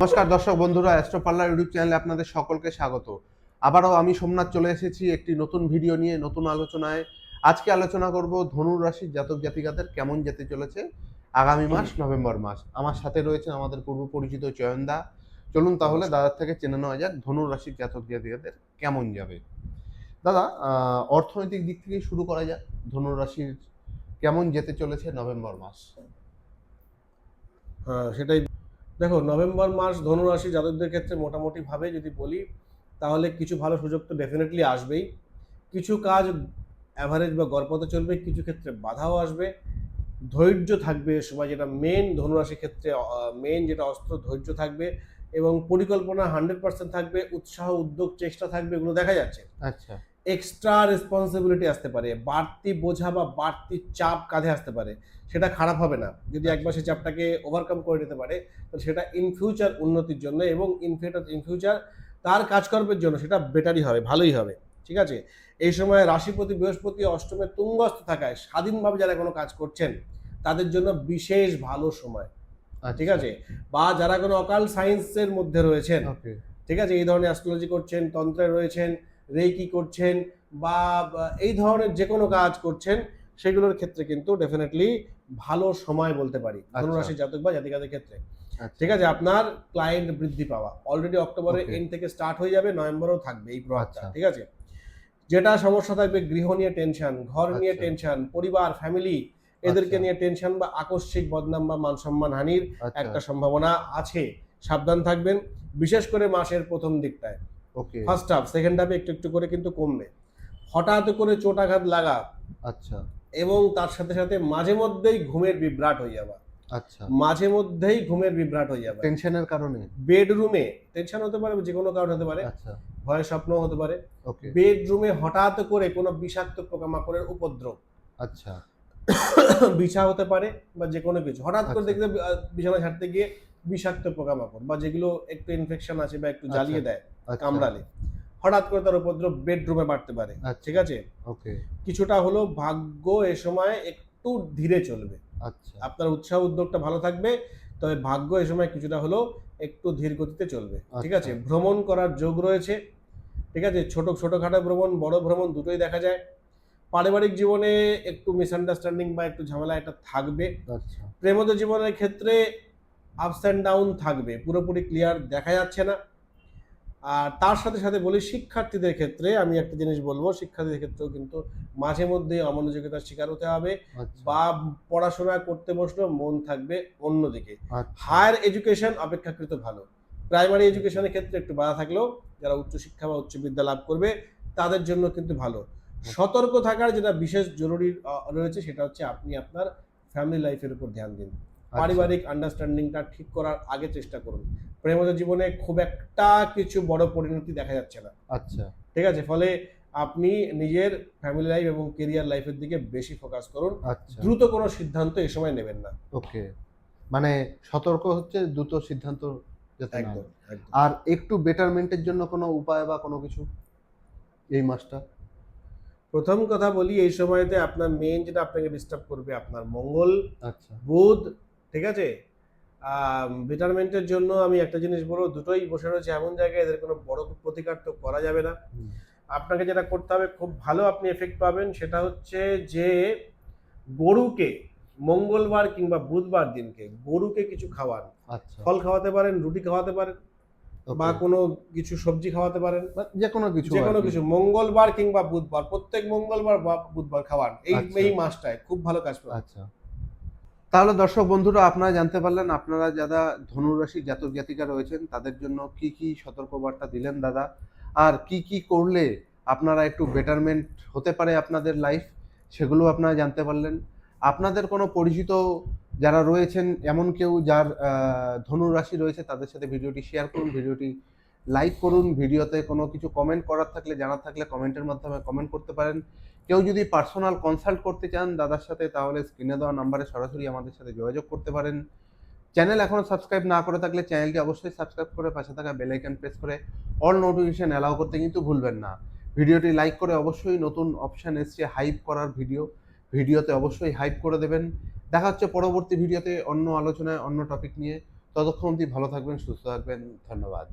নমস্কার দর্শক বন্ধুরা অ্যাস্ট্রো পার্লার ইউটিউব চ্যানেলে আপনাদের সকলকে স্বাগত। আবারও আমি সোমনাথ চলে এসেছি একটি নতুন ভিডিও নিয়ে, নতুন আলোচনায়। আজকে আলোচনা করব ধনুর রাশির জাতক জাতিকাদের কেমন যেতে চলেছে আগামী মাস, নভেম্বর মাস। আমার সাথে রয়েছে আমাদের পূর্ব পরিচিত চয়নদা চলুন তাহলে দাদার থেকে চেনে নেওয়া যাক ধনুর রাশির জাতক জাতিকাদের কেমন যাবে। দাদা অর্থনৈতিক দিক থেকে শুরু করা যাক ধনুর রাশির কেমন যেতে চলেছে নভেম্বর মাস। হ্যাঁ সেটাই দেখো, নভেম্বর মাস ধনুরাশি যাদবদের ক্ষেত্রে মোটামুটিভাবে যদি বলি, তাহলে কিছু ভালো সুযোগ তো ডেফিনেটলি আসবেই। কিছু কাজ অ্যাভারেজ বা গড়পথে চলবে, কিছু ক্ষেত্রে বাধাও আসবে। ধৈর্য থাকবে সময়, যেটা মেন ধনুরাশির ক্ষেত্রে মেন যেটা অস্ত্র, ধৈর্য থাকবে এবং পরিকল্পনা হান্ড্রেড পার্সেন্ট থাকবে, উৎসাহ, উদ্যোগ, চেষ্টা থাকবে, এগুলো দেখা যাচ্ছে। আচ্ছা। এক্সট্রা রেসপন্সিবিলিটি আসতে পারে বাড়তি বোঝা বা বাড়তি চাপ কাঁধে আসতে পারে সেটা খারাপ হবে না। যদি একবার সেই চাপটাকে ওভারকাম করে নিতে পারে তো সেটা ইন ফিউচার উন্নতির জন্য এবং ইন ফিউচার ইন ফিউচার তার কাজকর্মের জন্য সেটা বেটারই হবে ভালোই হবে। ঠিক আছে? এই সময় রাশিপতি বৃহস্পতি অষ্টমে তুঙ্গস্থ থাকায় স্বাধীনভাবে যারা কোনো কাজ করছেন তাদের জন্য বিশেষ ভালো সময়। ঠিক আছে? বা যারা কোনো অকাল সায়েন্সের মধ্যে রয়েছেন ঠিক আছে? এই ধরনের অ্যাস্ট্রোলজি করছেন তন্ত্রে রয়েছেন রেকি করছেন বা এই ধরনের যে কোনো কাজ করছেন সেগুলোর ক্ষেত্রে কিন্তু ডেফিনেটলি ভালো সময় বলতে পারি আচ্ছা। ধনুরাশি জাতক বা জাতিকাদের ক্ষেত্রে আচ্ছা। ঠিক আছে আপনার ক্লায়েন্ট বৃদ্ধি পাওয়া অলরেডি অক্টোবরের. এন্ড থেকে স্টার্ট হয়ে যাবে নভেম্বরেও থাকবে এই প্রভাবটা আচ্ছা। ঠিক আছে যেটা সমস্যা থাকবে গৃহ নিয়ে টেনশন ঘর নিয়ে। টেনশন পরিবার ফ্যামিলি এদেরকে। নিয়ে টেনশন বা আকস্মিক বদনাম বা মান সম্মান হানির একটা সম্ভাবনা আছে সাবধান থাকবেন বিশেষ করে মাসের প্রথম দিকটায় ওকে ফার্স্ট হাফ সেকেন্ড হাফে একটু একটু করে কিন্তু কমবে। হঠাৎ করে চোটাঘাত লাগা আচ্ছা। এবং তার সাথে সাথে মাঝে মধ্যেই ঘুমের বিভ্রাট হয়ে যাওয়া। আচ্ছা। মাঝে মধ্যেই ঘুমের বিভ্রাট হয়ে যাবে টেনশনের কারণে? বেডরুমে টেনশন হতে পারে যে কোনো কারণ হতে পারে। আচ্ছা। ভয়ের স্বপ্ন হতে পারে। ওকে বেডরুমে হঠাৎ করে কোনো বিষাক্ত পোকামাকড়ের উপদ্রব। আচ্ছা। বিছা হতে পারে বা যে কোনো কিছু। হঠাৎ করে আচ্ছা। দেখতে বিছানা ছাড়তে গিয়ে বিষাক্ত পোকামাকড় বা যেগুলো একটু ইনফেকশন আছে বা একটু জ্বালিয়ে দেয়। আচ্ছা কামড়ালে। হঠাৎ করে তার উপদ্রব বেডরুমে বাড়তে পারে আচ্ছা। ঠিক আছে? ওকে। কিছুটা হলো ভাগ্য এ সময় একটু ধীরে চলবে। আচ্ছা। আপনার উৎসাহ উদ্যোগটা ভালো থাকবে তবে ভাগ্য এ সময় কিছুটা হলো একটু ধীর গতিতে চলবে ঠিক আছে? আচ্ছা। ভ্রমণ করার যোগ রয়েছে ঠিক আছে? ছোট ছোটখাটো ভ্রমণ বড় ভ্রমণ দুটোই দেখা যায়। পারিবারিক জীবনে একটু মিসআন্ডারস্ট্যান্ডিং বা একটু ঝামেলা একটা থাকবে। আচ্ছা। প্রেমজ জীবনের ক্ষেত্রে আপস অ্যান্ড ডাউন থাকবে পুরোপুরি ক্লিয়ার দেখা যাচ্ছে না। আর তার সাথে সাথে বলি শিক্ষার্থীদের ক্ষেত্রে আমি একটা জিনিস বলব শিক্ষার্থীদের ক্ষেত্রেও কিন্তু মাঝে মধ্যে অমনোযোগিতার শিকার হতে হবে আচ্ছা। বা পড়াশোনা করতে বসলেও মন থাকবে অন্যদিকে। আচ্ছা। হায়ার এডুকেশন অপেক্ষাকৃত ভালো। প্রাইমারি এডুকেশনের ক্ষেত্রে একটু বাধা থাকলেও যারা উচ্চশিক্ষা বা উচ্চ বিদ্যা লাভ করবে তাদের জন্য কিন্তু ভালো। সতর্ক থাকার যেটা বিশেষ জরুরি রয়েছে সেটা হচ্ছে আপনি আপনার ফ্যামিলি লাইফের উপর ধ্যান দিন। আচ্ছা। পারিবারিক আন্ডারস্ট্যান্ডিংটা ঠিক করার আগে চেষ্টা করুন। প্রেমজ জীবনে খুব একটা কিছু বড় পরিণতি দেখা যাচ্ছে না। আচ্ছা। ঠিক আছে? ফলে আপনি নিজের ফ্যামিলি লাইফ এবং কেরিয়ার লাইফের দিকে বেশি ফোকাস করুন। আচ্ছা। দ্রুত কোনো সিদ্ধান্ত এই সময় নেবেন না। ওকে। মানে সতর্ক হচ্ছে দ্রুত সিদ্ধান্ত একদম আর একটু বেটারমেন্টের জন্য কোনো উপায় বা কোনো কিছু এই মাসটা? প্রথম কথা বলি এই সময়তে আপনার মেন যেটা আপনাকে ডিস্টার্ব করবে আপনার মঙ্গল আচ্ছা। বুধ ঠিক আছে? বেটারমেন্টের জন্য আমি একটা জিনিস বলব দুটোই বসে রয়েছে। এমন জায়গায় এদের কোনো বড় প্রতিকার তো করা যাবে না। আপনাকে যেটা করতে হবে খুব ভালো আপনি এফেক্ট পাবেন সেটা হচ্ছে যে গরুকে মঙ্গলবার কিংবা বুধবার দিনকে গরুকে কিছু খাওয়ান। আচ্ছা। ফল খাওয়াতে পারেন রুটি খাওয়াতে পারেন বা কোনো কিছু সবজি খাওয়াতে পারেন। বা যে কোনো কিছু যে কোনো কিছু মঙ্গলবার কিংবা বুধবার প্রত্যেক মঙ্গলবার বা বুধবার খাওয়ান। এই আচ্ছা। এই মাসটায় খুব ভালো কাজ পাবেন। আচ্ছা। তাহলে দর্শক বন্ধুরা আপনারা জানতে পারলেন আপনারা যারা ধনুরাশি জাতক জাতিকা রয়েছেন তাদের জন্য কি কি সতর্কবার্তা দিলেন দাদা? আর কি কি করলে আপনারা একটু বেটারমেন্ট হতে পারে আপনাদের লাইফ সেগুলো আপনারা জানতে পারলেন। আপনাদের কোনো পরিচিত যারা রয়েছেন এমন কেউ যার আহ, ধনু রাশি রয়েছে তাদের সাথে ভিডিওটি শেয়ার করুন ভিডিওটি লাইক করুন, ভিডিওতে কোনো কিছু কমেন্ট করার থাকলে, জানার থাকলে কমেন্টের মাধ্যমে কমেন্ট করতে পারেন। কেউ যদি পার্সোনাল কনসাল্ট করতে চান দাদার সাথে, তাহলে স্ক্রিনে দেওয়া নাম্বারে সরাসরি আমাদের সাথে যোগাযোগ করতে পারেন। চ্যানেল এখনও সাবস্ক্রাইব না করে থাকলে চ্যানেলটি অবশ্যই সাবস্ক্রাইব করে পাশে থাকা বেল প্রেস করে অল নোটিফিকেশন অ্যালাউ করতে কিন্তু ভুলবেন না। ভিডিওটি লাইক করে অবশ্যই নতুন অপশন এসছে হাইপ করার ভিডিও ভিডিওতে অবশ্যই হাইপ করে দেবেন। দেখা হচ্ছে পরবর্তী ভিডিওতে অন্য আলোচনায়, অন্য টপিক নিয়ে। ততক্ষণ অবধি ভালো থাকবেন, সুস্থ থাকবেন, ধন্যবাদ।